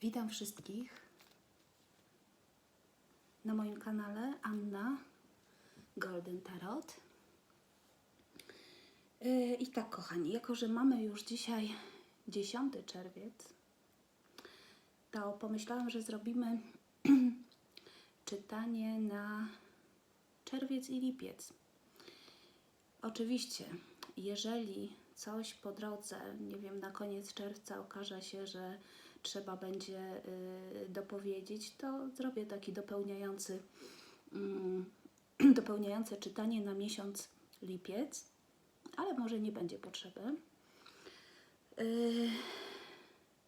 Witam wszystkich na moim kanale Anna Golden Tarot. Yy, I tak, kochani, jako że mamy już dzisiaj 10 czerwiec, to pomyślałam, że zrobimy czytanie na czerwiec i lipiec. Oczywiście, jeżeli coś po drodze, nie wiem, na koniec czerwca okaże się, że trzeba będzie y, dopowiedzieć, to zrobię taki dopełniający, mm, dopełniające czytanie na miesiąc lipiec, ale może nie będzie potrzeby. Y,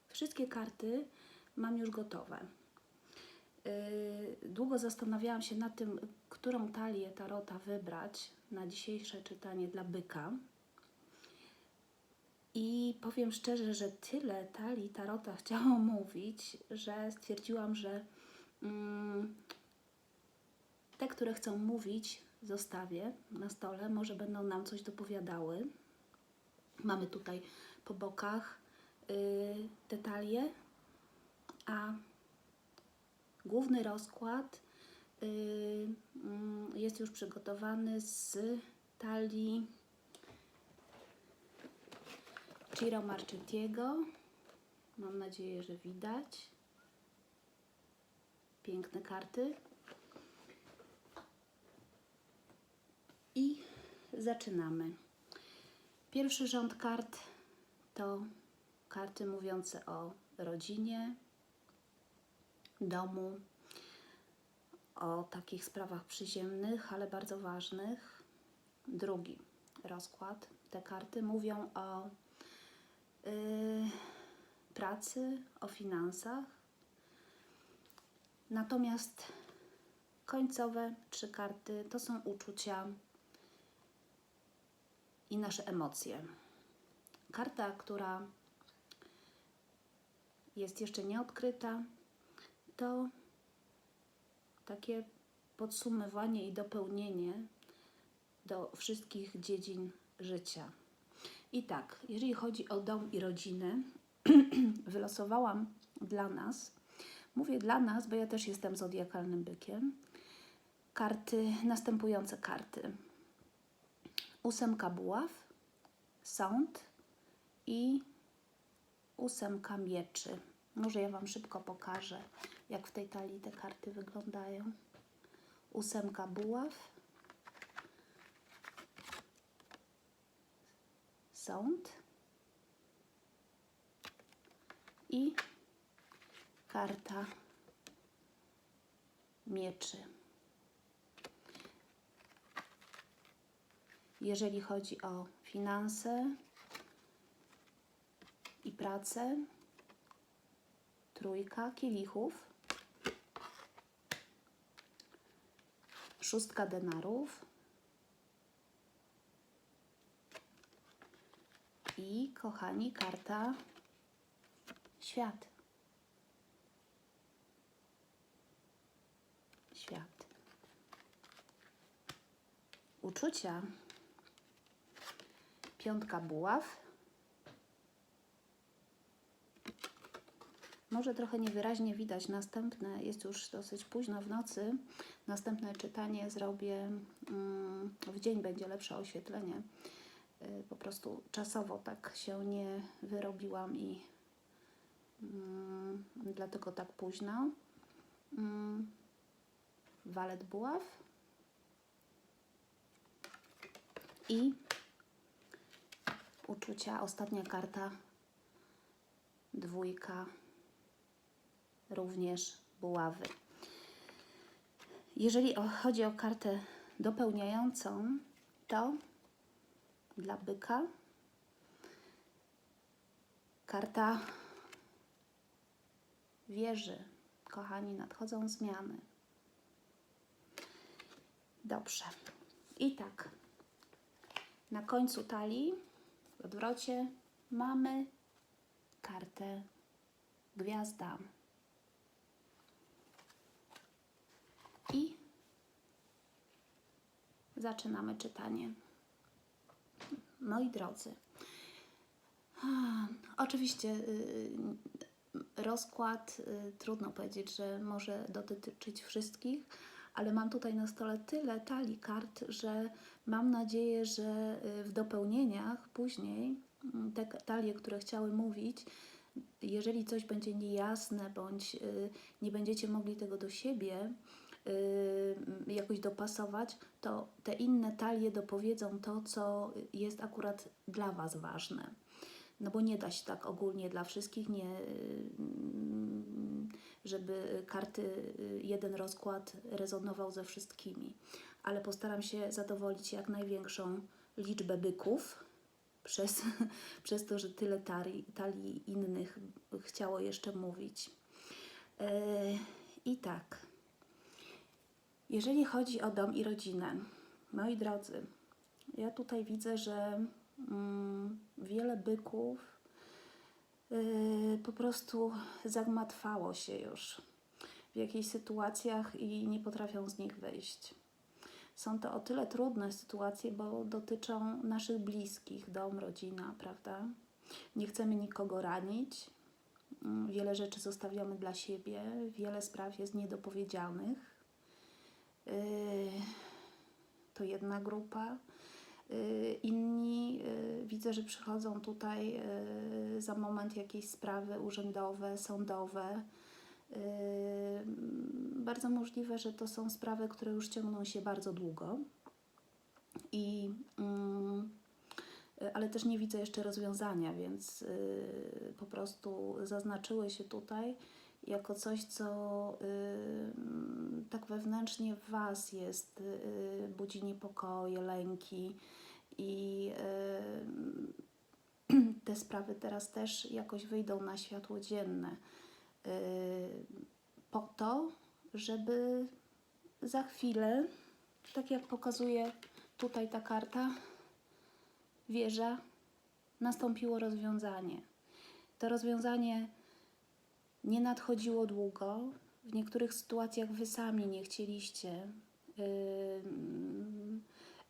wszystkie karty mam już gotowe. Y, Długo zastanawiałam się nad tym, którą talię tarota wybrać na dzisiejsze czytanie dla byka. I powiem szczerze, że tyle talii tarota chciało mówić, że stwierdziłam, że mm, te, które chcą mówić, zostawię na stole. Może będą nam coś dopowiadały. Mamy tutaj po bokach y, te talie, a główny rozkład y, mm, jest już przygotowany z talii Ciro Marchettiego. Mam nadzieję, że widać. Piękne karty. I zaczynamy. Pierwszy rząd kart to karty mówiące o rodzinie, domu, o takich sprawach przyziemnych, ale bardzo ważnych. Drugi rozkład. Te karty mówią o pracy, o finansach. Natomiast końcowe trzy karty to są uczucia i nasze emocje. Karta, która jest jeszcze nieodkryta, to takie podsumowanie i dopełnienie do wszystkich dziedzin życia. I tak, jeżeli chodzi o dom i rodzinę, wylosowałam dla nas, mówię dla nas, bo ja też jestem zodiakalnym bykiem, karty, następujące karty. Ósemka buław, sąd i ósemka mieczy. Może ja Wam szybko pokażę, jak w tej talii te karty wyglądają. Ósemka buław, sąd i karta mieczy. Jeżeli chodzi o finanse i pracę, trójka kielichów, szóstka denarów i kochani, karta świat. Świat. Uczucia. Piątka buław. Może trochę niewyraźnie widać następne, jest już dosyć późno w nocy. Następne czytanie zrobię mm, w dzień, będzie lepsze oświetlenie. Y, Po prostu czasowo tak się nie wyrobiłam i mm, dlatego tak późno. Mm, Walet buław i uczucia. Ostatnia karta, dwójka, również buławy. Jeżeli chodzi o kartę dopełniającą, to dla byka karta wieży. Kochani, nadchodzą zmiany. Dobrze. I tak, na końcu talii, w odwrocie, mamy kartę gwiazda. I zaczynamy czytanie. Moi drodzy, a, oczywiście y, rozkład y, trudno powiedzieć, że może dotyczyć wszystkich, ale mam tutaj na stole tyle talii kart, że mam nadzieję, że y, w dopełnieniach później mm, te talie, które chciały mówić, jeżeli coś będzie niejasne bądź y, nie będziecie mogli tego do siebie y, jakoś dopasować, to te inne talie dopowiedzą to, co jest akurat dla Was ważne. No bo nie da się tak ogólnie dla wszystkich, nie, y, żeby karty, y, jeden rozkład rezonował ze wszystkimi. Ale postaram się zadowolić jak największą liczbę byków, przez, przez to, że tyle talii, talii innych chciało jeszcze mówić. E, I tak, jeżeli chodzi o dom i rodzinę, moi drodzy, ja tutaj widzę, że mm, wiele byków y, po prostu zagmatwało się już w jakichś sytuacjach i nie potrafią z nich wyjść. Są to o tyle trudne sytuacje, bo dotyczą naszych bliskich, dom, rodzina, prawda? Nie chcemy nikogo ranić. Mm, Wiele rzeczy zostawiamy dla siebie, wiele spraw jest niedopowiedzianych. Yy, To jedna grupa. Yy, Inni yy, widzę, że przychodzą tutaj za moment jakieś sprawy urzędowe, sądowe. Bardzo możliwe, że to są sprawy, które już ciągną się bardzo długo. I, mm, y, ale też nie widzę jeszcze rozwiązania, więc y, po prostu zaznaczyły się tutaj jako coś, co y, tak wewnętrznie w Was jest, y, budzi niepokoje, lęki i y, te sprawy teraz też jakoś wyjdą na światło dzienne. Y, po to, żeby za chwilę, tak jak pokazuje tutaj ta karta, wieża, nastąpiło rozwiązanie. To rozwiązanie nie nadchodziło długo. W niektórych sytuacjach wy sami nie chcieliście yy,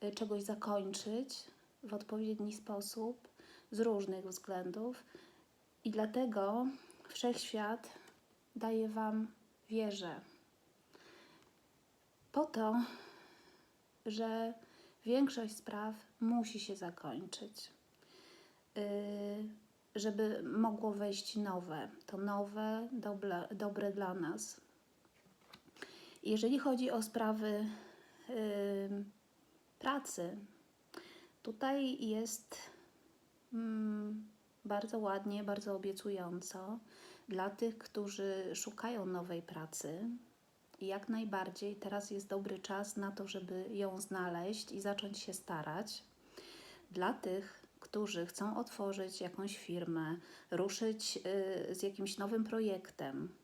yy, czegoś zakończyć w odpowiedni sposób z różnych względów. I dlatego wszechświat daje Wam wieżę. Po to, że większość spraw musi się zakończyć. Yy, żeby mogło wejść nowe, to nowe, dobre, dobre dla nas. Jeżeli chodzi o sprawy yy, pracy, tutaj jest mm, bardzo ładnie, bardzo obiecująco dla tych, którzy szukają nowej pracy. Jak najbardziej teraz jest dobry czas na to, żeby ją znaleźć i zacząć się starać. Dla tych, którzy chcą otworzyć jakąś firmę, ruszyć y, z jakimś nowym projektem,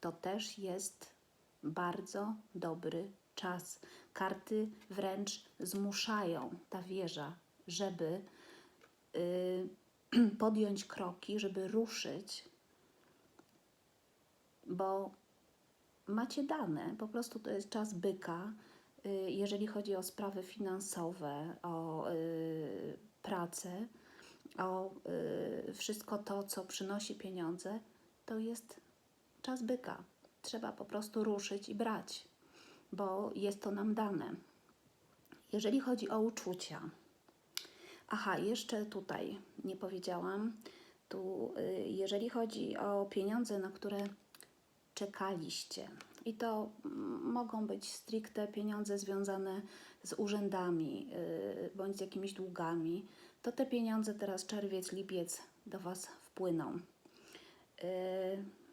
to też jest bardzo dobry czas. Karty wręcz zmuszają ta wieża, żeby y, podjąć kroki, żeby ruszyć, bo macie dane, po prostu to jest czas byka, y, jeżeli chodzi o sprawy finansowe, o pracę, o y, wszystko to, co przynosi pieniądze, to jest czas byka. Trzeba po prostu ruszyć i brać, bo jest to nam dane. Jeżeli chodzi o uczucia, aha, jeszcze tutaj nie powiedziałam, tu, y, jeżeli chodzi o pieniądze, na które czekaliście. I to mm, mogą być stricte pieniądze związane z urzędami yy, bądź z jakimiś długami. To te pieniądze teraz czerwiec, lipiec do Was wpłyną. Yy,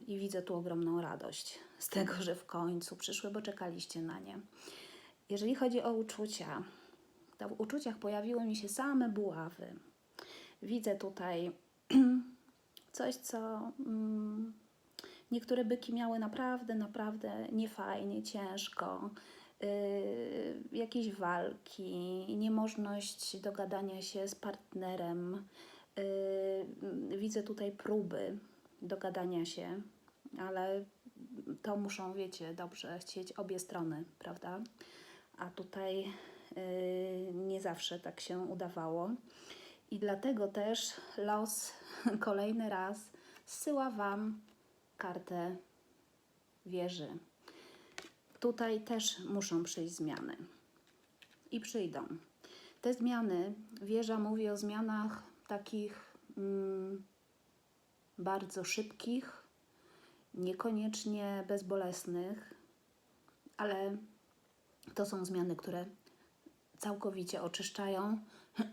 I widzę tu ogromną radość z tego, że w końcu przyszły, bo czekaliście na nie. Jeżeli chodzi o uczucia, to w uczuciach pojawiły mi się same buławy. Widzę tutaj coś, co mm, niektóre byki miały naprawdę, naprawdę niefajnie, ciężko. Yy, jakieś walki, niemożność dogadania się z partnerem. Yy, widzę tutaj próby dogadania się, ale to muszą, wiecie, dobrze chcieć obie strony, prawda? A tutaj yy, nie zawsze tak się udawało. I dlatego też los kolejny raz zsyła Wam kartę wieży. Tutaj też muszą przyjść zmiany. I przyjdą. Te zmiany, wieża mówi o zmianach takich mm, bardzo szybkich, niekoniecznie bezbolesnych, ale to są zmiany, które całkowicie oczyszczają,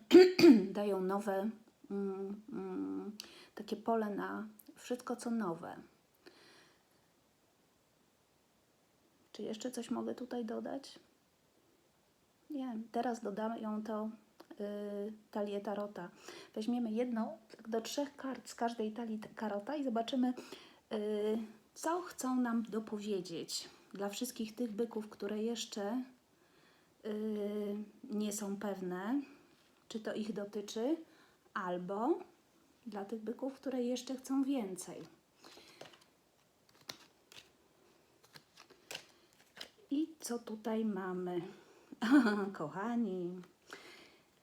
dają nowe, mm, mm, takie pole na wszystko, co nowe. Czy jeszcze coś mogę tutaj dodać? Nie, teraz dodają to y, talię tarota. Weźmiemy jedną do trzech kart z każdej talii karota i zobaczymy, y, co chcą nam dopowiedzieć dla wszystkich tych byków, które jeszcze y, nie są pewne, czy to ich dotyczy, albo dla tych byków, które jeszcze chcą więcej. I co tutaj mamy? Kochani,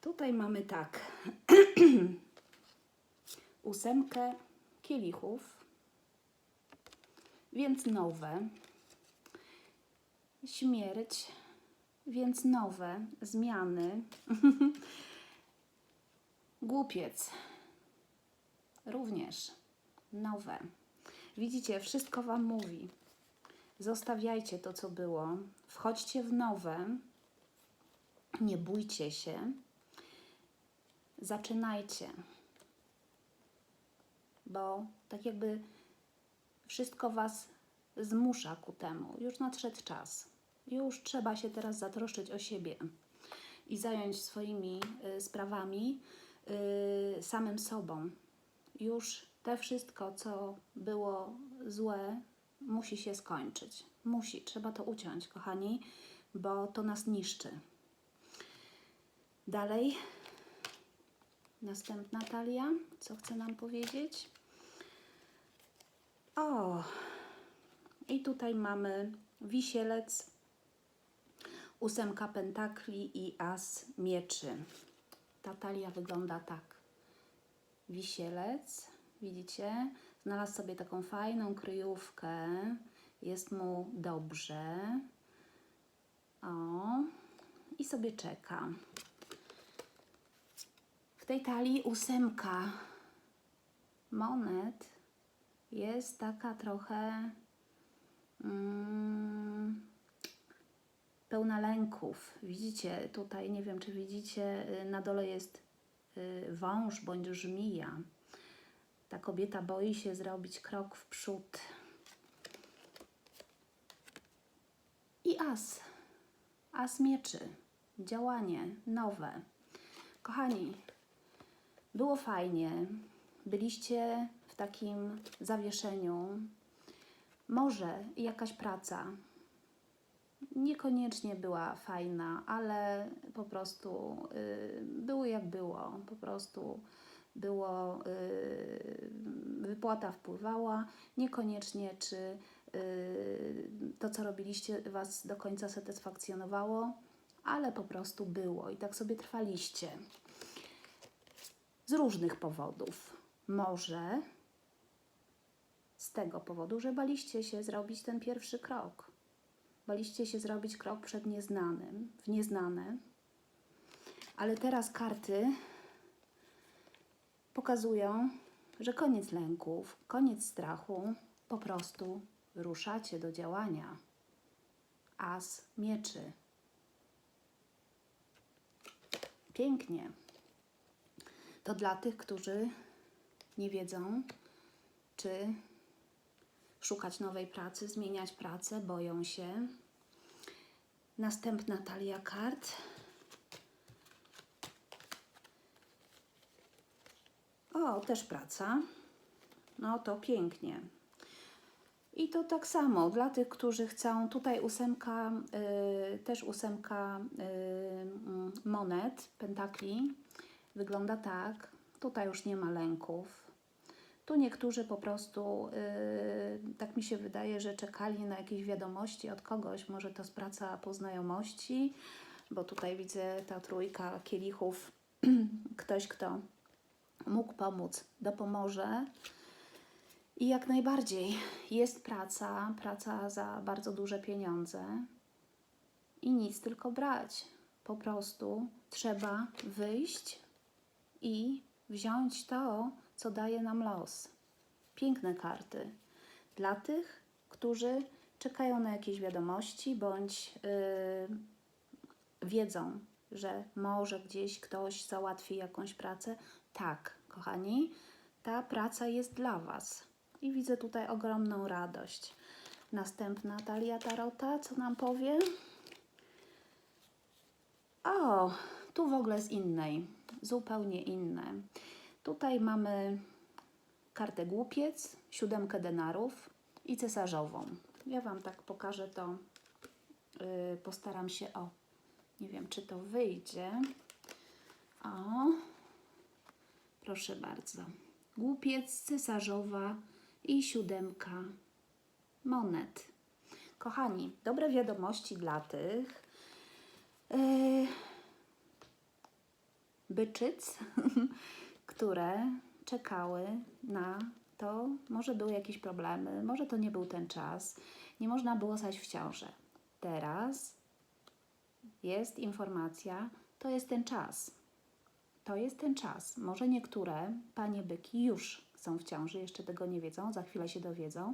tutaj mamy tak. Ósemkę kielichów, więc nowe. Śmierć, więc nowe. Zmiany. Głupiec, również nowe. Widzicie, wszystko Wam mówi. Zostawiajcie to, co było. Wchodźcie w nowe. Nie bójcie się. Zaczynajcie. Bo tak jakby wszystko Was zmusza ku temu. Już nadszedł czas. Już trzeba się teraz zatroszczyć o siebie i zająć swoimi y, sprawami y, samym sobą. Już te wszystko, co było złe, musi się skończyć. Musi, trzeba to uciąć, kochani, bo to nas niszczy. Dalej, następna talia, co chce nam powiedzieć? O, i tutaj mamy wisielec, ósemka pentakli i as mieczy. Ta talia wygląda tak. Wisielec, widzicie, znalazł sobie taką fajną kryjówkę, jest mu dobrze. O, i sobie czeka. W tej talii ósemka monet jest taka trochę mm, pełna lęków. Widzicie tutaj, nie wiem czy widzicie, y, na dole jest y, wąż bądź żmija. Ta kobieta boi się zrobić krok w przód. I as. As mieczy. Działanie nowe. Kochani, było fajnie. Byliście w takim zawieszeniu. Może jakaś praca. Niekoniecznie była fajna, ale po prostu y, było jak było. Po prostu było, y, wypłata wpływała. Niekoniecznie czy y, to, co robiliście, Was do końca satysfakcjonowało, ale po prostu było i tak sobie trwaliście. Z różnych powodów. Może z tego powodu, że baliście się zrobić ten pierwszy krok. Baliście się zrobić krok przed nieznanym, w nieznane. Ale teraz karty pokazują, że koniec lęków, koniec strachu, po prostu ruszacie do działania. As mieczy. Pięknie. To dla tych, którzy nie wiedzą, czy szukać nowej pracy, zmieniać pracę, boją się. Następna talia kart. O, też praca. No to pięknie. I to tak samo dla tych, którzy chcą. Tutaj ósemka, y, też ósemka y, monet, pentakli. Wygląda tak. Tutaj już nie ma lęków. Tu niektórzy po prostu, y, tak mi się wydaje, że czekali na jakieś wiadomości od kogoś. Może to jest praca po znajomości, bo tutaj widzę ta trójka kielichów. Ktoś, kto mógł pomóc, dopomoże. I jak najbardziej jest praca, praca za bardzo duże pieniądze i nic tylko brać. Po prostu trzeba wyjść i wziąć to, co daje nam los. Piękne karty. Dla tych, którzy czekają na jakieś wiadomości bądź yy, wiedzą, że może gdzieś ktoś załatwi jakąś pracę. Tak, kochani, ta praca jest dla Was. I widzę tutaj ogromną radość. Następna talia Tarota, co nam powie? O, tu w ogóle z innej, zupełnie inne. Tutaj mamy kartę głupiec, siódemkę denarów i cesarzową. Ja Wam tak pokażę to, yy, postaram się, o, nie wiem czy to wyjdzie. O, proszę bardzo. Głupiec, cesarzowa i siódemka monet. Kochani, dobre wiadomości dla tych, yy, byczyc, które czekały na to, może były jakieś problemy, może to nie był ten czas, nie można było stać w ciąży. Teraz jest informacja, to jest ten czas. To jest ten czas. Może niektóre panie byki już są w ciąży, jeszcze tego nie wiedzą, za chwilę się dowiedzą.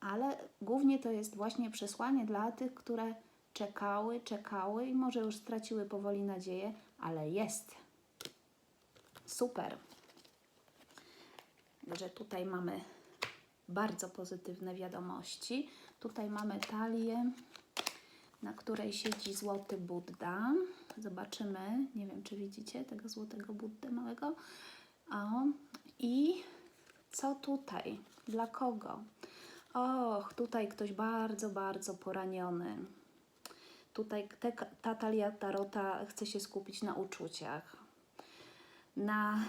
Ale głównie to jest właśnie przesłanie dla tych, które czekały, czekały i może już straciły powoli nadzieję, ale jest. Super. Że tutaj mamy bardzo pozytywne wiadomości. Tutaj mamy talię, na której siedzi złoty Budda. Zobaczymy, nie wiem czy widzicie tego złotego Buddę małego. O, i co tutaj? Dla kogo? Och, tutaj ktoś bardzo, bardzo poraniony. Tutaj te, ta talia tarota chce się skupić na uczuciach. Na,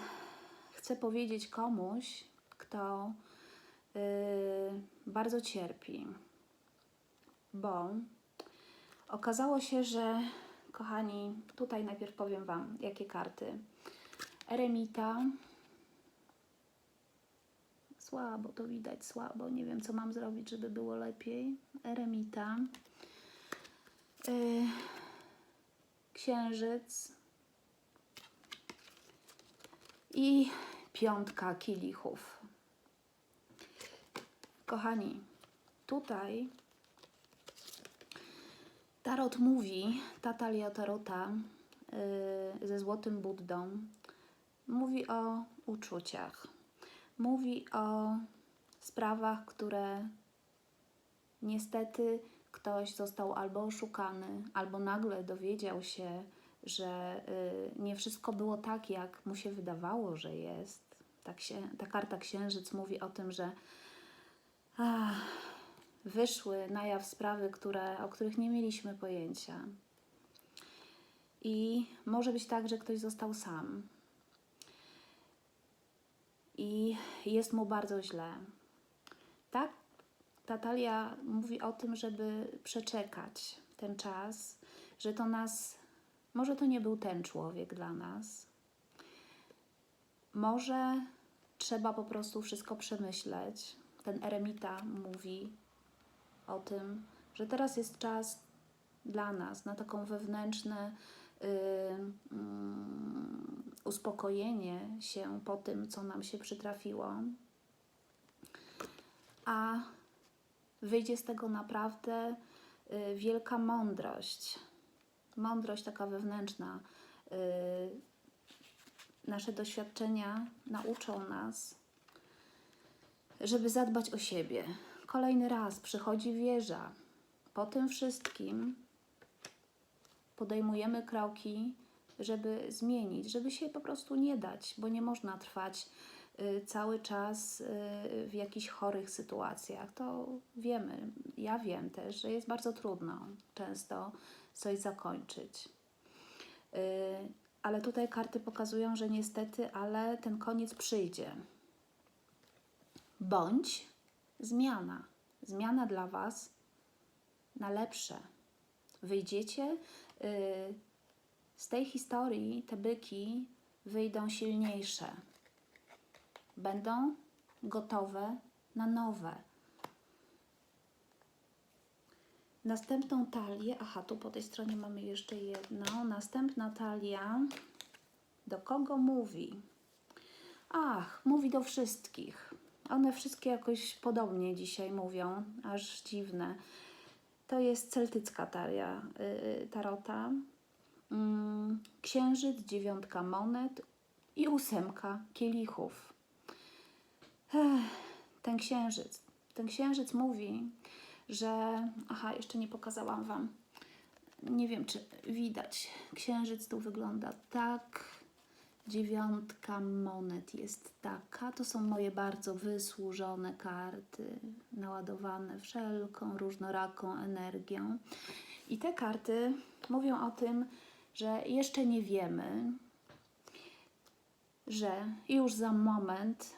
chcę powiedzieć komuś, kto yy, bardzo cierpi, bo okazało się, że kochani, tutaj najpierw powiem Wam, jakie karty. Eremita. Słabo to widać, słabo. Nie wiem, co mam zrobić, żeby było lepiej. Eremita. Yy, księżyc. I piątka kielichów. Kochani, tutaj Tarot mówi, ta talia Tarota yy, ze Złotym Buddą, mówi o uczuciach. Mówi o sprawach, które niestety ktoś został albo oszukany, albo nagle dowiedział się, że y, nie wszystko było tak, jak mu się wydawało, że jest. Tak się, ta karta Księżyc mówi o tym, że ach, wyszły na jaw sprawy, które, o których nie mieliśmy pojęcia. I może być tak, że ktoś został sam. I jest mu bardzo źle. Tak, Tatalia mówi o tym, żeby przeczekać ten czas, że to nas, może to nie był ten człowiek dla nas. Może trzeba po prostu wszystko przemyśleć. Ten eremita mówi o tym, że teraz jest czas dla nas na taką wewnętrzne yy, yy, uspokojenie się po tym, co nam się przytrafiło. A wyjdzie z tego naprawdę y, wielka mądrość. Mądrość taka wewnętrzna. Y, nasze doświadczenia nauczą nas, żeby zadbać o siebie. Kolejny raz przychodzi wieża. Po tym wszystkim podejmujemy kroki, żeby zmienić, żeby się po prostu nie dać, bo nie można trwać y, cały czas y, w jakichś chorych sytuacjach. To wiemy, ja wiem też, że jest bardzo trudno często coś zakończyć. Y, ale tutaj karty pokazują, że niestety, ale ten koniec przyjdzie. Bądź zmiana. Zmiana dla Was na lepsze. Wyjdziecie z tej historii, te byki wyjdą silniejsze. Będą gotowe na nowe. Następną talię, aha, tu po tej stronie mamy jeszcze jedną. Następna talia do kogo mówi? Ach, mówi do wszystkich. One wszystkie jakoś podobnie dzisiaj mówią, aż dziwne. To jest celtycka talia yy, tarota. Mm, księżyc, dziewiątka monet i ósemka kielichów. Ten księżyc. Ten księżyc mówi, że. Aha, jeszcze nie pokazałam Wam. Nie wiem, czy widać. Księżyc tu wygląda tak. Dziewiątka monet jest taka. To są moje bardzo wysłużone karty, naładowane wszelką różnoraką energią. I te karty mówią o tym, że jeszcze nie wiemy, że już za moment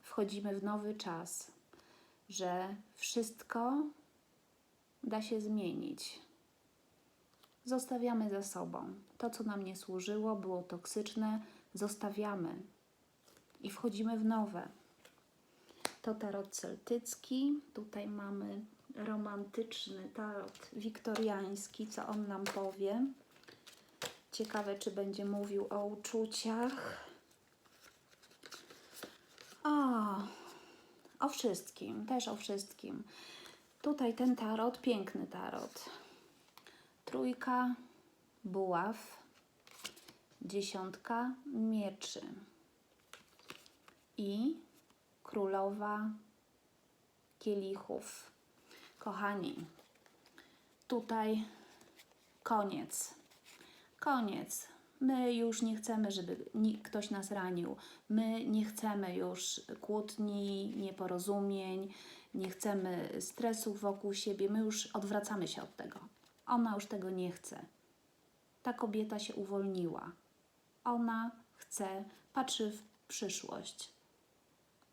wchodzimy w nowy czas, że wszystko da się zmienić. Zostawiamy za sobą. To, co nam nie służyło, było toksyczne, zostawiamy i wchodzimy w nowe. To tarot celtycki. Tutaj mamy romantyczny tarot wiktoriański, co on nam powie. Ciekawe, czy będzie mówił o uczuciach. O, o wszystkim, też o wszystkim. Tutaj ten tarot, piękny tarot. Trójka buław, dziesiątka mieczy i królowa kielichów. Kochani, tutaj koniec. Koniec. My już nie chcemy, żeby ktoś nas ranił. My nie chcemy już kłótni, nieporozumień, nie chcemy stresów wokół siebie. My już odwracamy się od tego. Ona już tego nie chce. Ta kobieta się uwolniła. Ona chce, patrzy w przyszłość.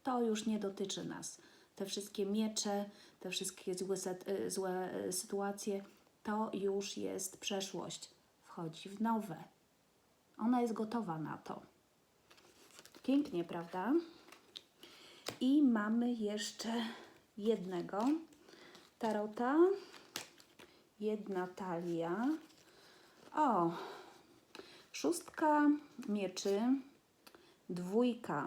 To już nie dotyczy nas. Te wszystkie miecze, te wszystkie złe, y, złe y, sytuacje, to już jest przeszłość. Wchodzi w nowe. Ona jest gotowa na to. Pięknie, prawda? I mamy jeszcze jednego tarota. Jedna talia. O, szóstka mieczy, dwójka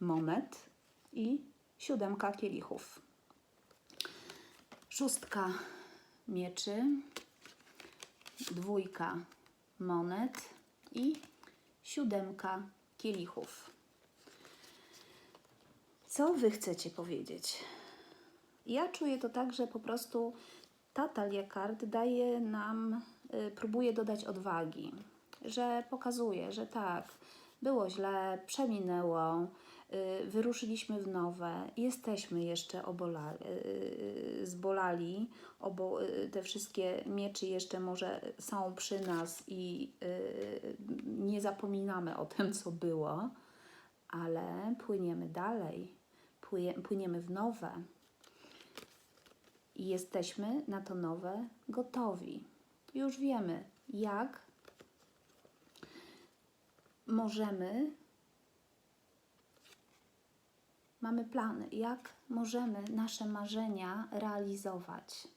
monet i siódemka kielichów. Szóstka mieczy, dwójka monet i siódemka kielichów. Co wy chcecie powiedzieć? Ja czuję to tak, że po prostu ta talia kart daje nam, y, próbuje dodać odwagi, że pokazuje, że tak, było źle, przeminęło, y, wyruszyliśmy w nowe, jesteśmy jeszcze obola, y, zbolali, obo, y, te wszystkie mieczy jeszcze może są przy nas i y, nie zapominamy o tym, co było, ale płyniemy dalej, płyniemy w nowe i jesteśmy na to nowe gotowi. Już wiemy, jak możemy, mamy plany, jak możemy nasze marzenia realizować.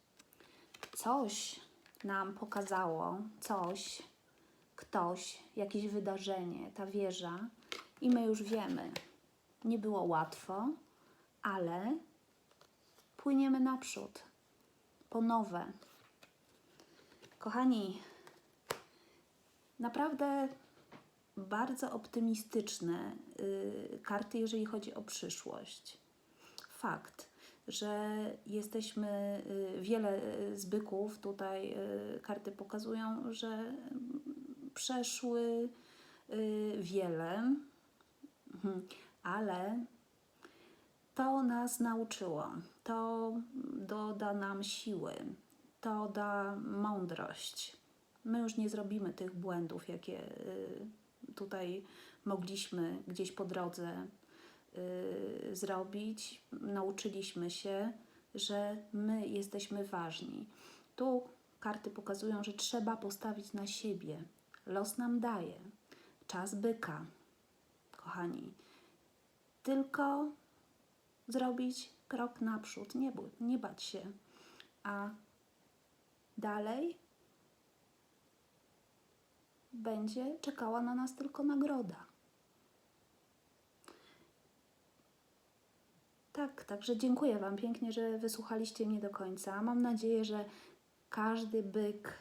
Coś nam pokazało, coś, ktoś, jakieś wydarzenie, ta wieża, i my już wiemy. Nie było łatwo, ale płyniemy naprzód, po nowe. Kochani, naprawdę bardzo optymistyczne y, karty, jeżeli chodzi o przyszłość. Fakt, że jesteśmy, y, wiele y, z byków tutaj karty pokazują, że przeszły wiele, Mhm. ale to nas nauczyło, to doda nam siły, to da mądrość. My już nie zrobimy tych błędów, jakie tutaj mogliśmy gdzieś po drodze y, zrobić. Nauczyliśmy się, że my jesteśmy ważni. Tu karty pokazują, że trzeba postawić na siebie. Los nam daje. Czas byka, kochani. Tylko zrobić krok naprzód, nie, bój, nie bać się. A dalej będzie czekała na nas tylko nagroda. Tak, także dziękuję Wam pięknie, że wysłuchaliście mnie do końca. Mam nadzieję, że każdy byk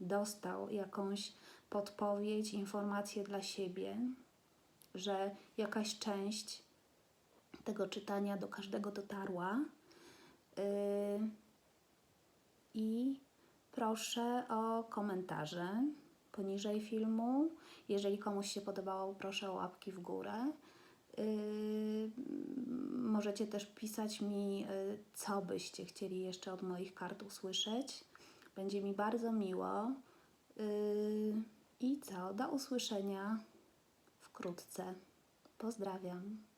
dostał jakąś podpowiedź, informację dla siebie, że jakaś część tego czytania do każdego dotarła. Yy, I proszę o komentarze poniżej filmu. Jeżeli komuś się podobało, proszę o łapki w górę. Yy, możecie też pisać mi, yy, co byście chcieli jeszcze od moich kart usłyszeć. Będzie mi bardzo miło. Yy, I co? Do usłyszenia wkrótce. Pozdrawiam.